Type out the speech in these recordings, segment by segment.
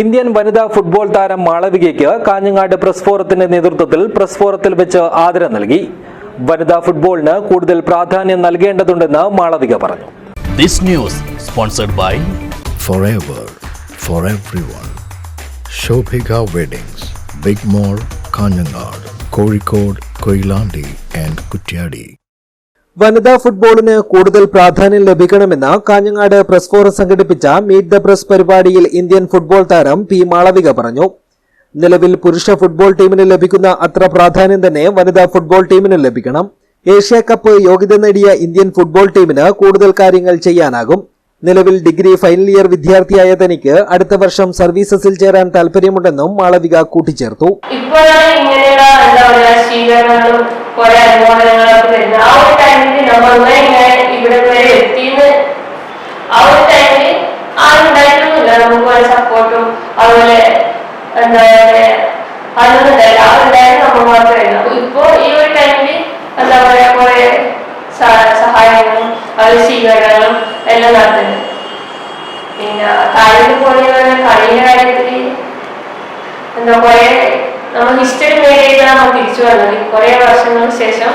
Indian വനിതാ football താരം മാളവികയ്ക്ക് Kanhangad press ഫോറത്തിന്റെ നേതൃത്വത്തിൽ പ്രസ് ഫോറത്തിൽ വെച്ച് ആദരം നൽകി വനിതാ ഫുട്ബോളിന് കൂടുതൽ പ്രാധാന്യം നൽകേണ്ടതുണ്ടെന്ന് മാളവിക പറഞ്ഞു This news sponsored by forever for everyone. Shobhika Weddings, Big mall Kanhangad Kozhikode Koilandi and Kutyadi. വനിതാ ഫുട്ബോളിന് കൂടുതൽ പ്രാധാന്യം ലഭിക്കണമെന്ന് കാഞ്ഞങ്ങാട് പ്രസ് ഫോറം സംഘടിപ്പിച്ച മീറ്റ് ദ പ്രസ് പരിപാടിയിൽ ഇന്ത്യൻ ഫുട്ബോൾ താരം പി മാളവിക പറഞ്ഞു. നിലവിൽ പുരുഷ ഫുട്ബോൾ ടീമിന് ലഭിക്കുന്ന അത്ര പ്രാധാന്യം തന്നെ വനിതാ ഫുട്ബോൾ ടീമിന് ലഭിക്കണം. ഏഷ്യ കപ്പ് യോഗ്യത നേടിയ ഇന്ത്യൻ ഫുട്ബോൾ ടീമിന് കൂടുതൽ കാര്യങ്ങൾ ചെയ്യാനാകും. നിലവിൽ ഡിഗ്രി ഫൈനൽ ഇയർ വിദ്യാർത്ഥിയായ തനിക്ക് അടുത്ത വർഷം സർവീസസിൽ ചേരാൻ താല്പര്യമുണ്ടെന്നും മാളവിക കൂട്ടിച്ചേർത്തു എന്താ പറയാ സ്വീകരണങ്ങളും കുറെ അനുമോദനങ്ങളൊക്കെ വരുന്നത് ആ ഒരു ടൈമിൽ നമ്മൾ ഇങ്ങനെ ഇങ്ങനെ ഇവിടെ വരെ എത്തിയെന്ന് ആ ഒരു ടൈമിൽ ആരും ഉണ്ടായിട്ടൊന്നുമില്ല നമുക്ക് ഒരു സപ്പോർട്ടും അതുപോലെ എന്താ പറയാ അതൊന്നും ഉണ്ടായില്ല ആ ഉണ്ടായിരുന്നു നമ്മൾ മാത്രമായിരുന്നു ഇപ്പോ ഈ ഒരു ടൈമിൽ എന്താ പറയാ കുറെ സഹായങ്ങളും അത് സ്വീകരണങ്ങളും എല്ലാം നടത്തുന്നുണ്ട് പിന്നെ കാര്യം പോലെ കളിയുടെ കാര്യത്തിൽ എന്താ കുറെ നമ്മൾ ഹിസ്റ്ററി മേഖലയിലാണ് നമ്മൾ തിരിച്ചു വന്നത്. കുറെ വർഷങ്ങൾക്ക് ശേഷം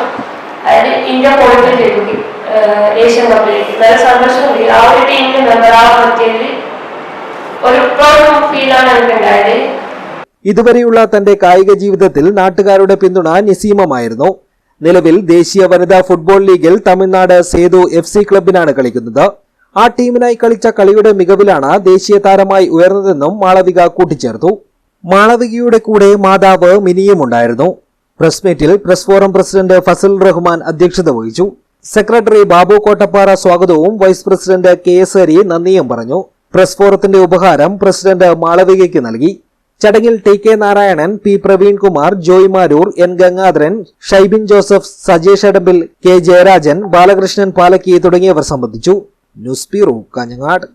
അതായത് ഇന്ത്യ പോയിട്ട് ഏഷ്യൻ കപ്പിലേക്ക്. നല്ല സന്തോഷമുണ്ട്. ആ ഒരു ടീമിന്റെ മെമ്പർ ആവാൻ ഇതുവരെയുള്ള തന്റെ കായിക ജീവിതത്തിൽ നാട്ടുകാരുടെ പിന്തുണ നിസീമമായിരുന്നു. നിലവിൽ ദേശീയ വനിതാ ഫുട്ബോൾ ലീഗിൽ തമിഴ്നാട് സേതു എഫ് സി ക്ലബിനാണ് കളിക്കുന്നത്. ആ ടീമിനായി കളിച്ച കളിയുടെ മികവിലാണ് ദേശീയ താരമായി ഉയർന്നതെന്നും മാളവിക കൂട്ടിച്ചേർത്തു. മാളവികയുടെ കൂടെ മാതാവ് മിനിയും ഉണ്ടായിരുന്നു. പ്രസ് മീറ്റിൽ press forum president Fazal Rahman അധ്യക്ഷത വഹിച്ചു. സെക്രട്ടറി ബാബു കോട്ടപ്പാറ സ്വാഗതവും vice president K S Hari നന്ദിയും പറഞ്ഞു. പ്രസ് ഫോറത്തിന്റെ ഉപഹാരം പ്രസിഡന്റ് മാളവികയ്ക്ക് നൽകി. ചടങ്ങിൽ T K Narayanan P Praveenkumar Joy Maroor N Gangadharan Shybin Joseph Sajesh Adambil K Jayarajan Balakrishnan Palakki തുടങ്ങിയവർ സംബന്ധിച്ചു. News bureau Kanhangad.